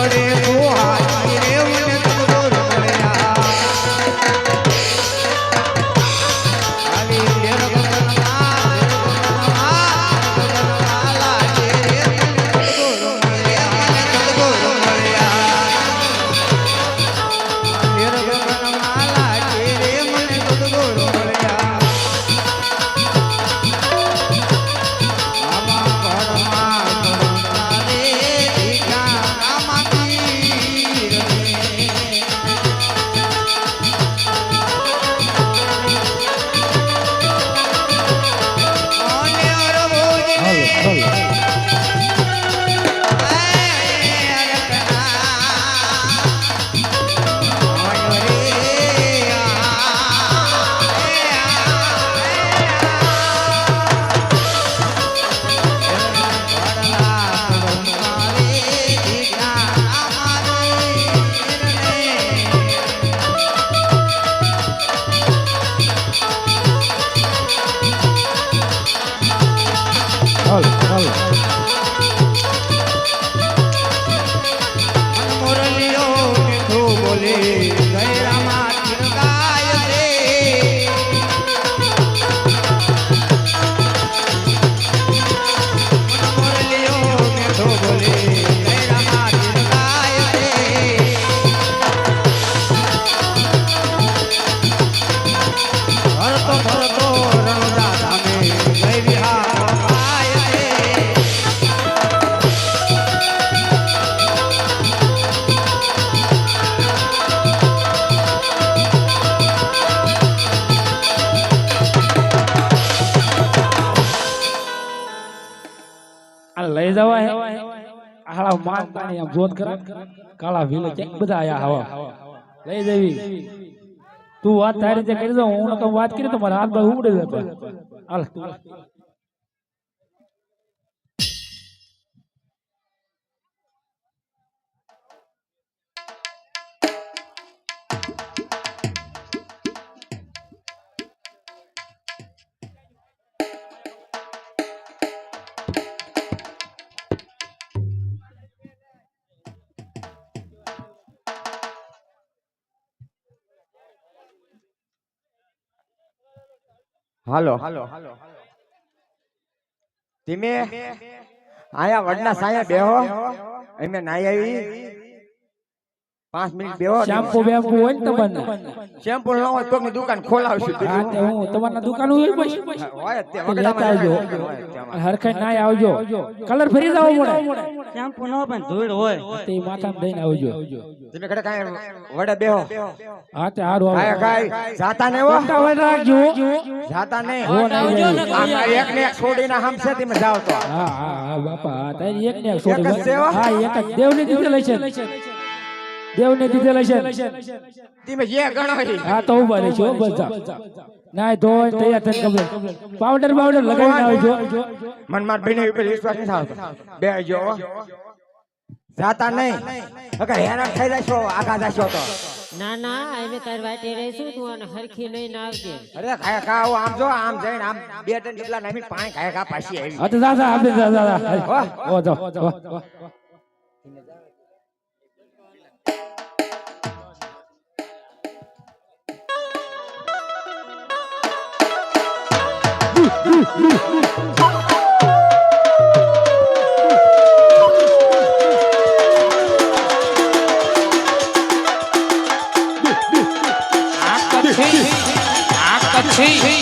પડે ગોહાય પાણી જોત કરા. કાળા ભીલે ક્યાંક બધા આયા હવા લઈ દેવી તું વાત તારી રીતે કરી દો, હું વાત કરી તો મારા હાથ ભાઈ ઉડે જતો હાલ. હાલો. હાલો. ધીમે. આયા વડના સાયા બેહો. એમે નાઈ આવી. પાંચ મિનિટ બેહો શેમ્પુ બેમ્પુ હોય ને તમને શેમ્પુ ન હોય તો દુકાન ખોલાવશું. હા તે હું તમારા દુકાન હોય પછી. હોય તે વગડામાં આવજો. હોય તેમાં. આવજો. કલર ફરી જાવ પડે શેમ્પુ ન પણ ધૂળ હોય. તે માથામાં દઈને આવજો. ધીમે ઘડે કાંઈ વડે બેહો. હા તે હારું આવો. કાંઈ જાતા ને હો. મોટા રાખજો. જાતા નહીં. હો નહીં એક ને એક છોડીને હમશે તમે જાઓ તો. હા હા બાપા તારી એક ને એક છોડી. હા એક જ. દેવને દીધેલ છે. દેવને દીધેલ છે. તમે જે ગણો હા તો ઊભા રહેજો બધા. નાય ધોઈ તૈયાર થઈ કમ્પ્લીટ પાવડર પાવડર લગાવીને આવજો. મનમાર ભાઈ ઉપર વિશ્વાસ નથી આવતો. બે જો જાતા નહીં. અગર હેરાન થઈ જશો આગા જશો તો. ના ના અમે તાર વાટે રહીશું તું અને હરખી લઈને આવજે. અરે ખાયા ખા આવો આમ જો આમ જઈને આમ બે ત્રણ જેટલા નામી પાણી ખાય ખા પાછી આવી. હા તો જા જા આપણે જા જા જા. ઓ જો જો.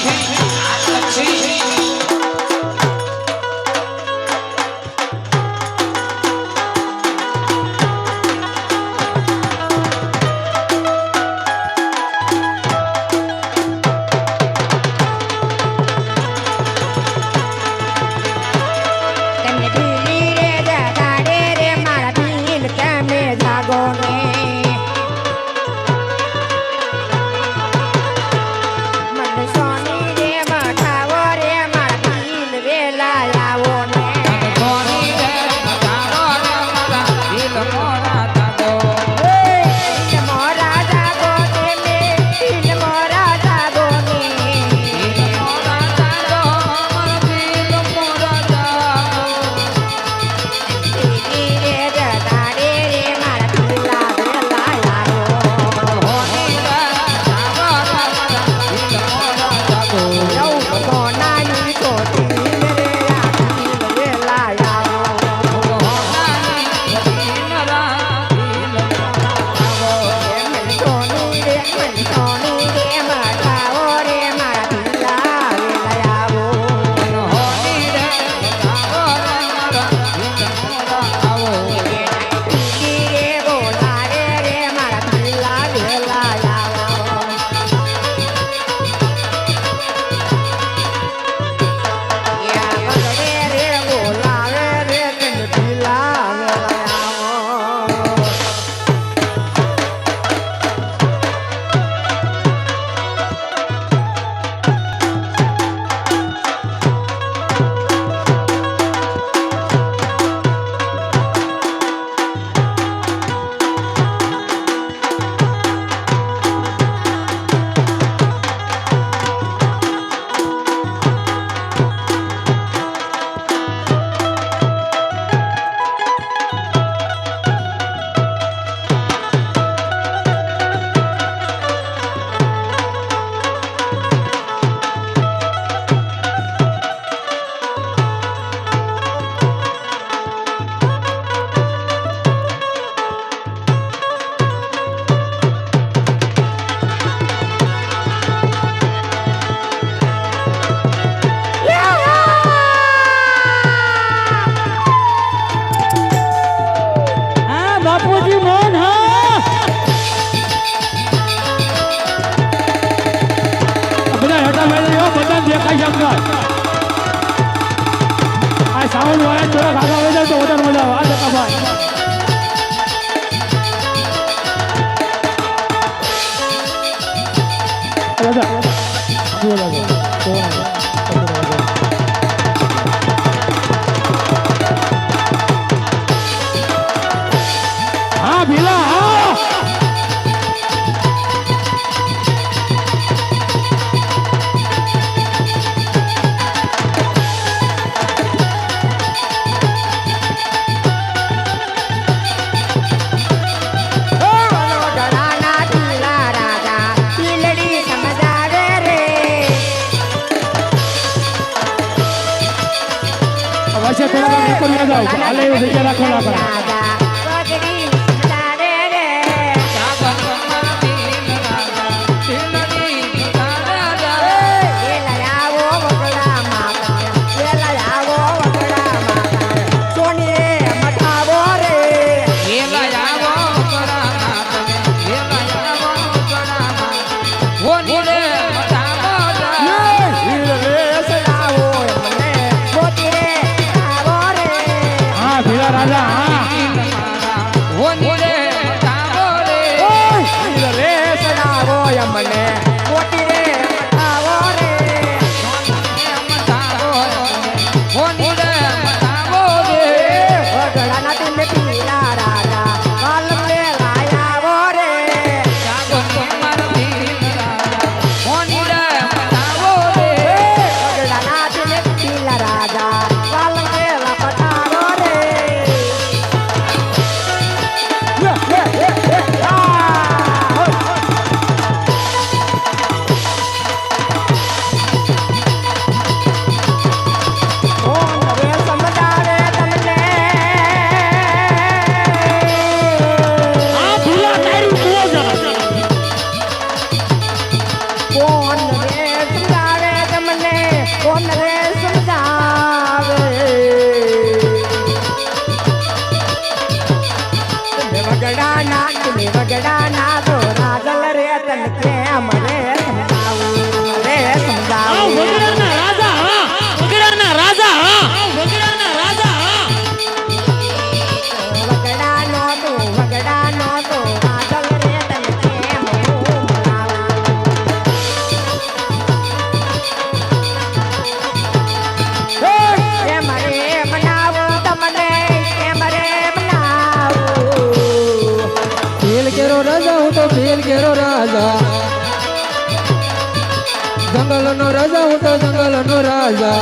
જંગલ નો રાજા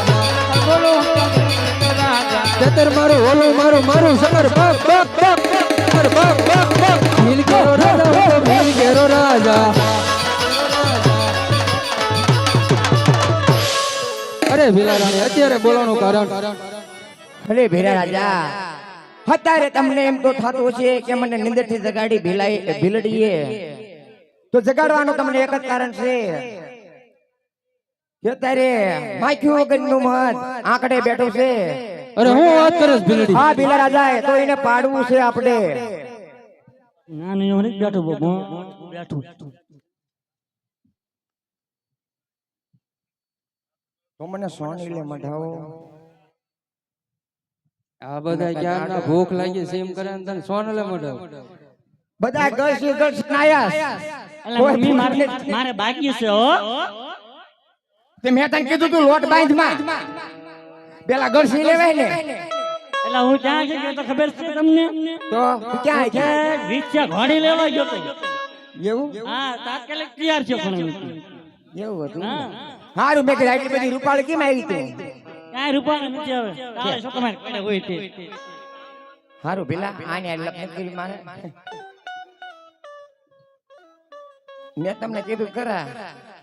જતર મારું ઓલું મારું મારું બાપ બાપ બાપ સગર બાપ બાપ બાપ ભીલ કેરો રાજા ભીલ કેરો રાજા અરે ભીલા રાણી અત્યારે બોલવાનું કારણ અરે ભીલા રાજા અત્યારે તમને એમ તો થતું છે કે મને નિંદરથી જગાડી ભીલાઈ ભીલડીએ તો જગાડવાનું તમને એક જ કારણ છે કે અત્યારે માખ્યું વગરનું મત આંકડે બેઠો છે. અરે હું વાત કરીશ ભીલડી. હા ભીલા રાજા તો એને પાડવું છે આપણે. ના નહીં હું બેઠું બાબુ બેઠું તો મને સોની લે મઢાવો. આ બધા ક્યાં ના ભૂખ લાગી છે એમ કરે ને તને સોનલે મઢાવો. બધા ગર્લ્સ ગર્લ્સ નાયા. મારે બાકી છે હો. તે મેં તને કીધું તું લોટ બાંધમાં. પેલા ગળસી લેવાય ને. એટલે હું ક્યાં છે કે તો ખબર છે તમને? તો ક્યાં છે? રિક્ષા ઘોડી લેવા ગયો તો. એવું? હા તાત્કાલિક તૈયાર છે પણ એવું હતું? હારું મેં કીધું આટલી બધી રૂપાળી કેમ આવી તું? ક્યાં રૂપાળા નથી આવે તારે શું તમારે કડે હોય તે? હારું ભીલા આને આ કરી મારે. મેં તમને કીધું ખરા.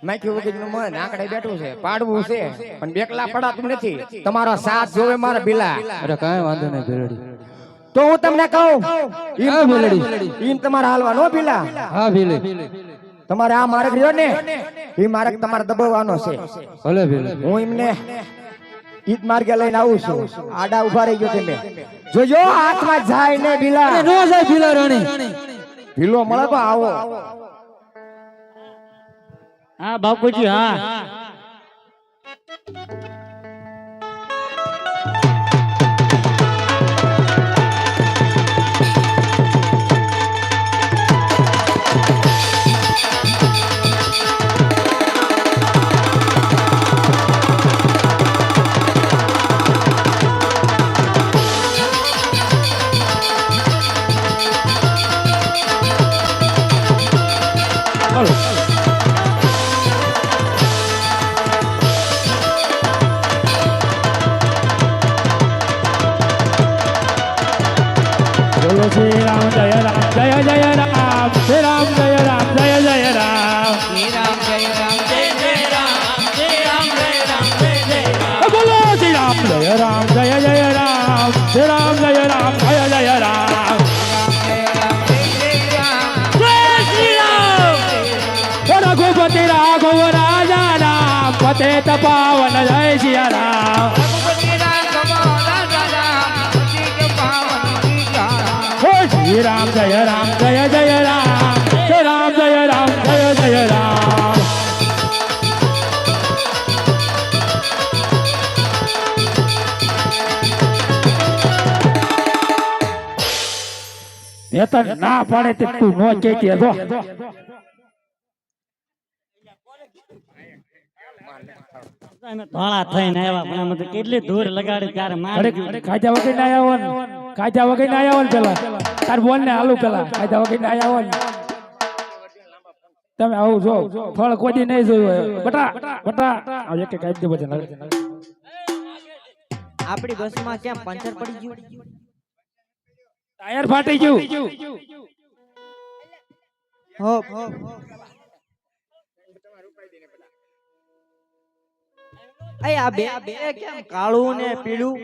માખ્યું વગરનું મન આંકડે બેઠું છે પાડવું છે. પણ બેકલા પડાતું નથી. તમારો સાથ જોવે મારા બિલા અરે કાંઈ વાંધો નહીં ભીલડી. તો હું તમને કહું ઈન મેલડી. ઈમ તમારે હાલવાનો હો બિલા હા ભીલે તમારે આ માર્ગ રહ્યો ને એ માર્ગ તમારે દબાવવાનો છે. ભલે ભીલે હું એમને ઈદ માર્ગે લઈને આવું છું. આડા ઊભા રહી ગયો તમે જોજો હાથમાં જાય ને બિલા અરે નો જાય ભીલા રાણી. ભીલો મળે તો આવો. હા બાપુજી હા. પતે તપાવન જય સિયા રામ હો શ્રી રામ જય રામ, જય જય રામ જય રામ જય રામ, જય જય રામ. એ તો ના પાડે તે તું નો કે કે જો. ધોળા થઈને આવ્યા. પણ આમાં કેટલી ધૂળ લગાડી ત્યારે અરે મારી વગર ના આવો ને. ખાધા વગર ના આવો ને પેલા. તાર બોલ ને હાલું પેલા. ખાધા વગર ના આવો ને. તમે આવું જો. ફળ કોઈ નહીં જોયું હોય. બટા બટા. આવ એક એક આપી દે બધા આપણી બસમાં કેમ પંચર પડી ગયું? ટાયર ફાટી ગયું. હો. અય આ બે બે કેમ કાળું ને પીળું?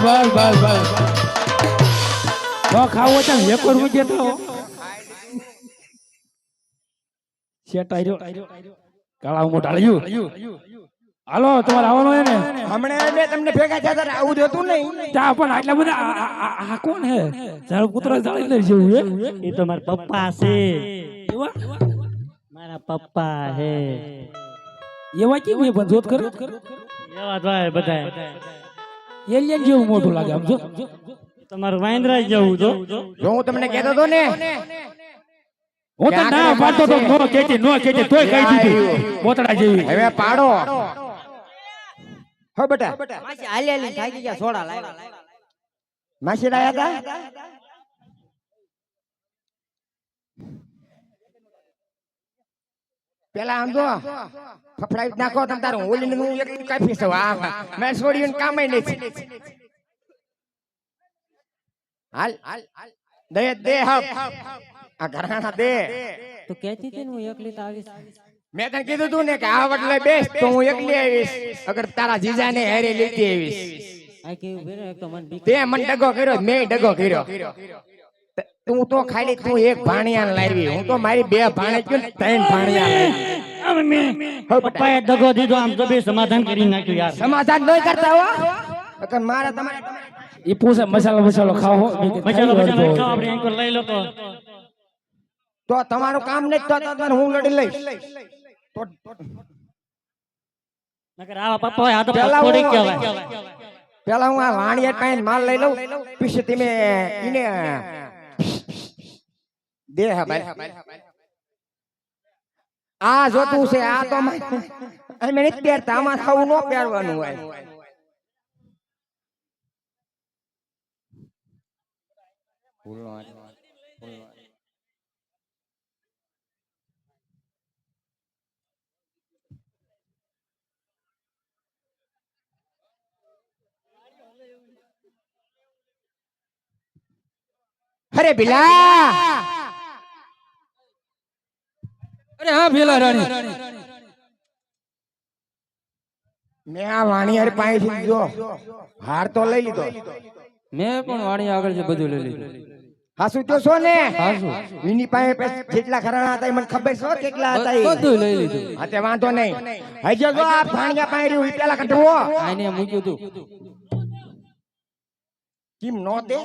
બસ બસ બસ તો ખાવો છે એક કરવું મૂકી તો. શેટાઈ રહ્યો કાળા હું ઢાળ્યું. હાલો તમારે આવવાનું હે ને? હમણાં એટલે તમને ભેગા થયા હતા આવું જોતું નહીં. ત્યાં પણ આટલા બધા આ- કોણ હે? જાળ પુત્ર જાળી લઈ જેવું હે? એ તો મારા પપ્પા છે. મારા પપ્પા હે એવા કેવું પણ જોત કરો એવા જ બધા એલિયન જેવું મોટું લાગે આમ જો. તમારું વાંદરા જવું જો. જો હું તમને કહેતો હતો ને હું તો ના પાડતો તો નો કેતી નો કેતી તોય કહી દીધું. પોતડા જેવી. હવે પાડો. હો બેટા. માસી હાલી હાલી થાકી ગયા સોડા લાવ્યા. માસી લાયા હતા પેલા આમ જો ફફડાવી નાખો તમ તારું ઓલી હું કાપી છું આ મેં છોડ્યું કામ નહીં હાલ હાલ દે દે હપ. આ ઘરાણા દે. તો કહેતી હતી હું એકલી તો આવીશ. મેં તને કીધું તું ને કે આ વટલે બેસ તો હું એકલી આવીશ. અગર તારા જીજાને હેરે લેતી આવીશ. આ કેવું એક તો મને તે મને ડગો કર્યો મેં ડગો કર્યો. ત- તું ખાલી તું એક ભાણિયા લાવી. હું તો મારી બે ભાણે ગયો ત્રણ ભાણિયા લાવી. હવે મેં પપ્પાએ દગો દીધો આમ તો બે સમાધાન કરી નાખ્યું યાર. સમાધાન નહીં કરતા હો. અગર મારે તમારે એ પૂછે મસાલો મસાલો ખાવો મસાલો મસાલો લો. આપણે એન્કર લઈ લો તો. તો તમારું કામ નહીં તો તમારે હું લડી લઈશ. તો નકર આવા પપ્પા આ તો પેલા હું- કહેવાય. પેલા હું આ વાણિયા પાસે માલ લઈ લઉં? પછી તમે ઈને દે હા ભાઈ આ જોતું છે આ તો અમે નથી પહેરતા આમાં આવું ન પહેરવાનું હોય અરે બિલા અરે હા ભેલા રાણી. મેં આ વાણિયાર પાસેથી જો હાર તો લઈ લીધો. મેં પણ વાણી આગળ છે બધું લઈ લીધું. હાસુ તો છો ને? હાસુ. વિની પાસે પૈસા જેટલા ખરાણા હતા એ મને ખબર છે કેટલા હતા. બધું લઈ લીધું. હા તે વાંધો નહીં. હજી જો આ ભાણિયા પાસે રહ્યું પેલા કઢવો આને મૂક્યું તું. કેમ નો દે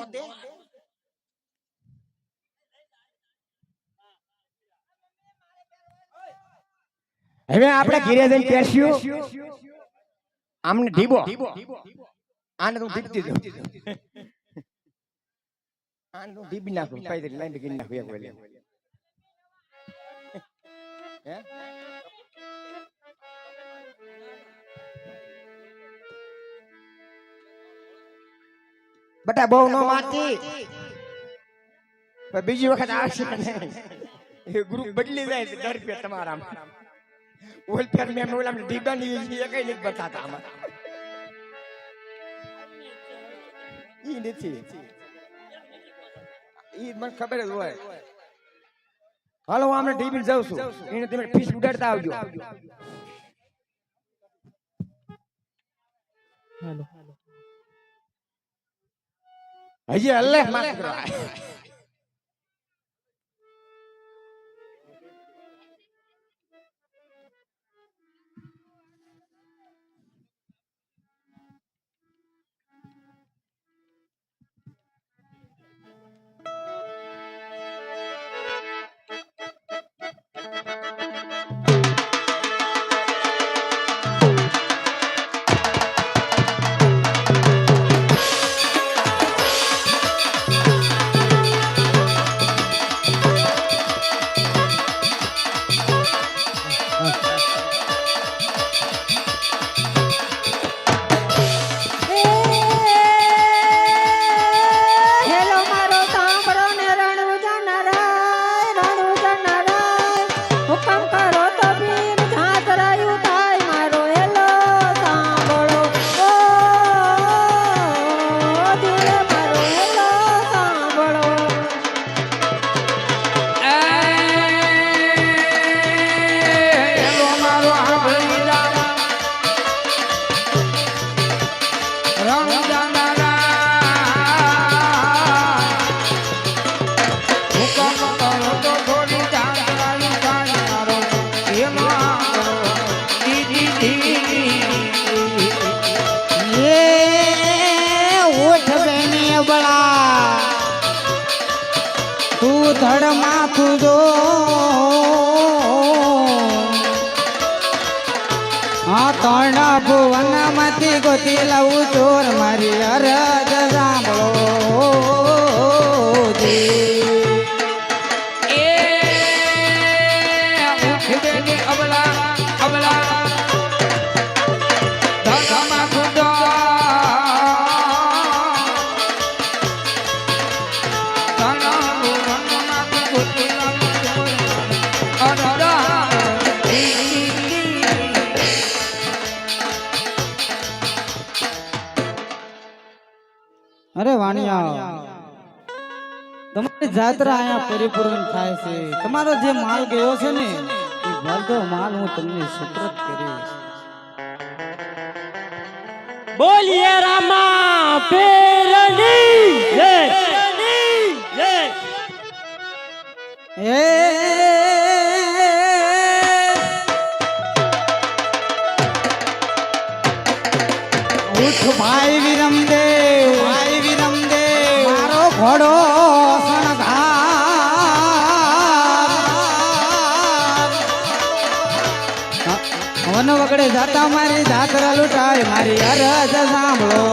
હવે આપણે ઘેરે જઈને પહેરશું આમને ઢીબો. આને તું ઢીબતી દો આને તું ઢીબી નાખું પાઈ લાઈન કરી નાખું એક વેલે હે? બટા બહુ નો મારતી. બીજી વખત આવશે એ ગ્રુપ બદલી જાય દર પે તમારામાં. ઓલ મેમ ઓલા ડીબા ની એ કઈ નથી બતાતા આમાં ઈ નથી ઈ મને ખબર જ હોય હાલો હું આમને ડીબી જાઉં છું એને તમે ફીસ ઉડાડતા આવજો હજી હલ્લે માફ કરો જાત્રા અહીંયા પરિપૂર્ણ થાય છે તમારો જે માલ ગયો છે ને એ બધો માલ હું તમને સુપ્રત કરીશ બોલીએ રામા પેરની જય જય વન જતા મારી જાત્રા લૂંટાય મારી અરજ સાંભળો.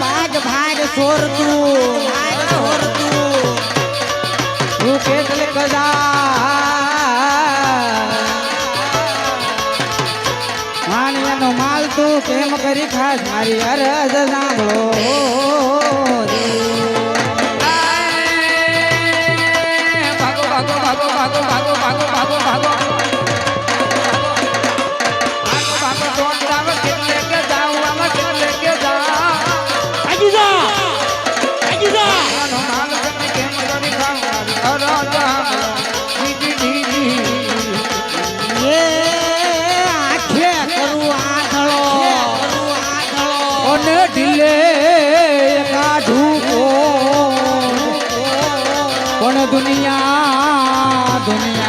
ભાગ ભાગ સોર કેમ કરી ખાસ? મારી અરજ સાંભળો. ભાગો ભાગો ભાગો ભાગો ભાગો ભાગો ભાગો ભાગો. પણ દુનિયા દુનિયા